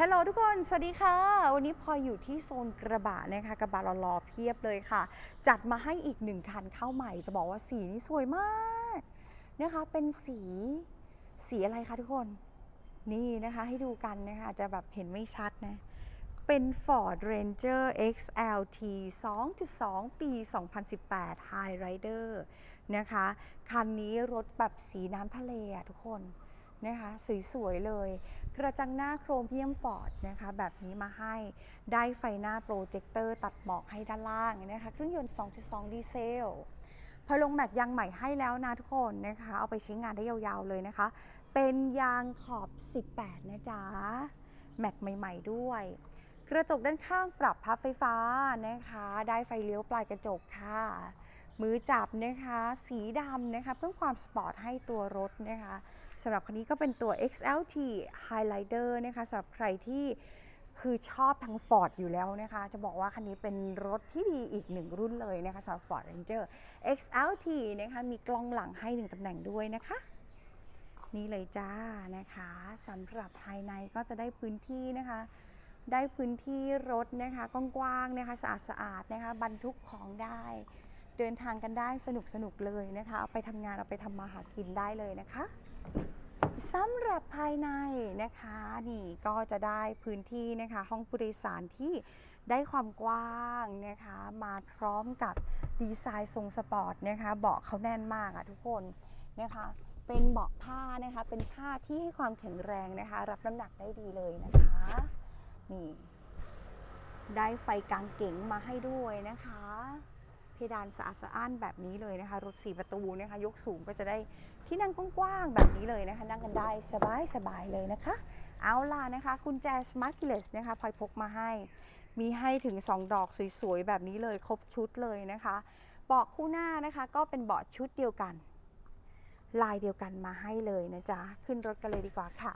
ฮัลโหลทุกคน สวัสดีค่ะ วันนี้พลอยอยู่ที่โซนกระบะนะคะ กระบะรอๆเพียบเลยค่ะ จัดมาให้อีกหนึ่งคันเข้าใหม่ จะบอกว่าสีนี้สวยมากนะคะ เป็นสีสีอะไรคะทุกคน นี่นะคะให้ดูกันนะคะจจะแบบเห็นไม่ชัดนะ เป็น Ford Ranger XLT 2.2 ปี 2018 High Rider นะคะ คันนี้รถแบบสีน้ำทะเลอะทุกคน นะคะสวยๆเลย กระจังหน้าโครเมียมฟอร์ดนะคะแบบนี้มาให้ได้ไฟหน้าโปรเจคเตอร์ตัดหมอกให้ด้านล่างนะคะเครื่องยนต์ 2.2 ดีเซลพอลงแม็กยางใหม่ให้แล้วนะทุกคนนะคะ เอาไปใช้งานได้ยาวๆเลยนะคะ เป็นยางขอบ 18 นะจ๊ะ แม็กใหม่ๆด้วย กระจกด้านข้างปรับพับไฟฟ้านะคะ ได้ไฟเลี้ยวปลายกระจกค่ะมือจับนะคะ สีดำนะคะ เพิ่มความสปอร์ตให้ตัวรถนะคะำหรับคันนี้ก็เป็นตัว XLT Highlighter นะคะสำหรับใครที่คือชอบทาง Ford อยู่แล้วนะคะ จะบอกว่าคันนี้เป็นรถที่ดีอีกหนึ่งรุ่นเลยนะคะสำหรับ Ford Ranger XLT นะคะมีกล้องหลังให้หนึ่งตำแหน่งด้วยนะคะ นี่เลยจ้านะคะสำหรับภายในก็จะได้พื้นที่นะคะ ได้พื้นที่รถนะคะกว้างๆนะคะสะอาดสะอาดนะคะบรรทุกของได้ เดินทางกันได้สนุกสนุกเลยนะคะ เอาไปทำงานเอาไปทำมาหากินได้เลยนะคะ สำหรับภายในนะคะนี่ก็จะได้พื้นที่นะคะห้องผู้โดยสารที่ได้ความกว้างนะคะมาพร้อมกับดีไซน์ทรงสปอร์ตนะคะเบาะเขาแน่นมากอะทุกคนนะคะเป็นเบาะผ้านะคะเป็นผ้าที่ให้ความแข็งแรงนะคะ รับน้ำหนักได้ดีเลยนะคะนี่ได้ไฟกลางเก๋งมาให้ด้วยนะคะ เพดานสะอาดสะอ้านแบบนี้เลยนะคะ รถสีประตูนะคะยกสูงก็จะได้ที่นั่งกว้างๆแบบนี้เลยนะคะ นั่งกันได้สบายสบายๆเลยนะคะ เอาล่ะนะคะกุญแจ Smart Keyless นะคะพลอยพกมาให้ มีให้ถึง 2 ดอกสวยๆ แบบนี้เลยครบชุดเลยนะคะเบาะคู่หน้านะคะ ก็เป็นเบาะชุดเดียวกัน ลายเดียวกันมาให้เลยนะจ๊ะ ขึ้นรถกันเลยดีกว่าค่ะ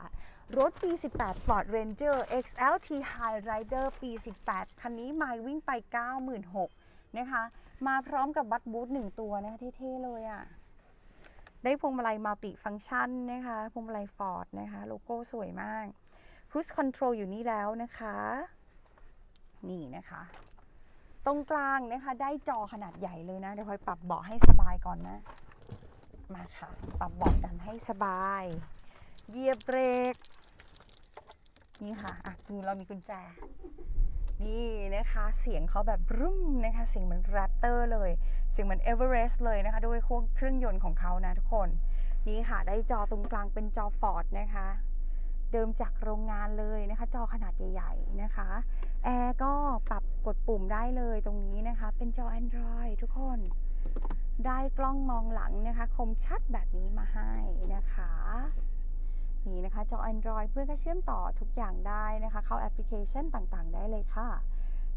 รถปี 18 Ford Ranger XLT High Rider ปี 18 คันนี้มล์วิ่งไป 96,000 นะคะ มาพร้อมกับบัตบูธหนึ่งตัวนะคะเท่ๆเลยอะ่ะ ได้พวงมาลัยมัลติฟังชันนะคะพวงมาลัย Ford นะคะ โลโก้สวยมาก Cruise Control อยู่นี่แล้วนะคะ นี่นะคะ ตรงกลางนะคะ ได้จอขนาดใหญ่เลยนะ เดี๋ยวพลอยปรับเบาะให้สบายก่อนนะ มาค่ะ ปรับเบาะกันให้สบายเยียบเบรกนี่ค่ะอะคือเรามีกุญแจ นี่นะคะเสียงเขาแบบรุ่มนะคะเสียงเหมือนแรปเตอร์เลยเสียงเหมือนเอเวอเรสต์เลยนะคะด้วยเครื่องยนต์ของเขานะทุกคนนี่ค่ะได้จอตรงกลางเป็นจอฟอร์ดนะคะเดิมจากโรงงานเลยนะคะ จอขนาดใหญ่ๆนะคะแอร์ก็ปรับกดปุ่มได้เลยตรงนี้นะคะ เป็นจอ Android ทุกคน ได้กล้องมองหลังนะคะ คมชัดแบบนี้มาให้นะคะ นี่นะคะจอ Android เพื่อนก็เชื่อมต่อทุกอย่างได้นะคะ เข้าแอปพลิเคชันต่างๆ ได้เลยค่ะ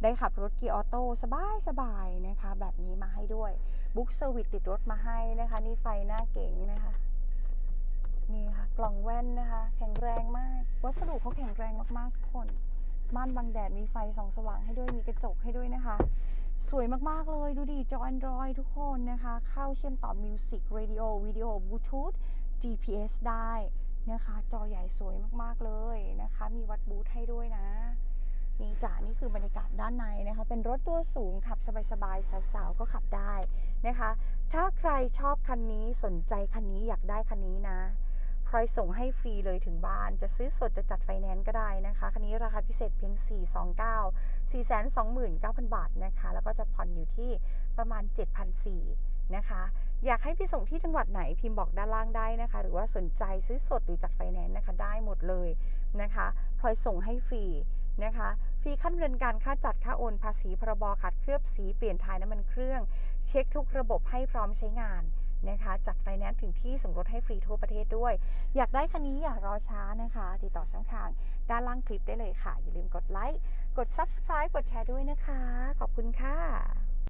ได้ขับรถกีออโต้สบายๆนะคะ แบบนี้มาให้ด้วยบุ๊กเซอร์วิสติดรถมาให้นะคะ นี่ไฟหน้าเก๋งนะคะ นี่ค่ะ กล่องแว่นนะคะ แข็งแรงมาก วัสดุเขาแข็งแรงมากๆทุกคนม่านบังแดดมีไฟส่องสว่างให้ด้วยมีกระจกให้ด้วยนะคะ สวยมาก ๆ เลยดูดิจอ Android ทุกคนนะคะ เข้าเชื่อมต่อมิวสิกเรดิโอวิดีโอบลูทูธ GPS ได้ นะคะ จอใหญ่สวยมากๆเลยนะคะ มีวัดบูทให้ด้วยนะ นี่จ้ะนี่คือบรรยากาศด้านในนะคะ เป็นรถตัวสูงขับสบายๆสาวๆก็ขับได้นะคะ ถ้าใครชอบคันนี้สนใจคันนี้อยากได้คันนี้นะพลอยส่งให้ฟรีเลยถึงบ้าน จะซื้อสดจะจัดไฟแนนซ์ก็ได้นะคะ คันนี้ราคาพิเศษเพียง 429 429,000 บาทนะคะ แล้วก็จะผ่อนอยู่ที่ประมาณ 7,400 นะคะ อยากให้พี่ส่งที่จังหวัดไหนพิมพ์บอกด้านล่างได้นะคะ หรือว่าสนใจซื้อสดหรือจัดไฟแนนซ์นะคะ ได้หมดเลยนะคะพลอยส่งให้ฟรีนะคะฟรีขั้นดำเนินการค่าจัดค่าโอนภาษีพรบขัดเคลือบสีเปลี่ยนถ่ายน้ำมันเครื่อง เช็คทุกระบบให้พร้อมใช้งานนะคะ จัดไฟแนนซ์ถึงที่ส่งรถให้ฟรีทั่วประเทศด้วย อยากได้คันนี้อย่ารอช้านะคะ ติดต่อช่องทาง ด้านล่างคลิปได้เลยค่ะ อย่าลืมกดไลค์ กด subscribe กดแชร์ด้วยนะคะ ขอบคุณค่ะ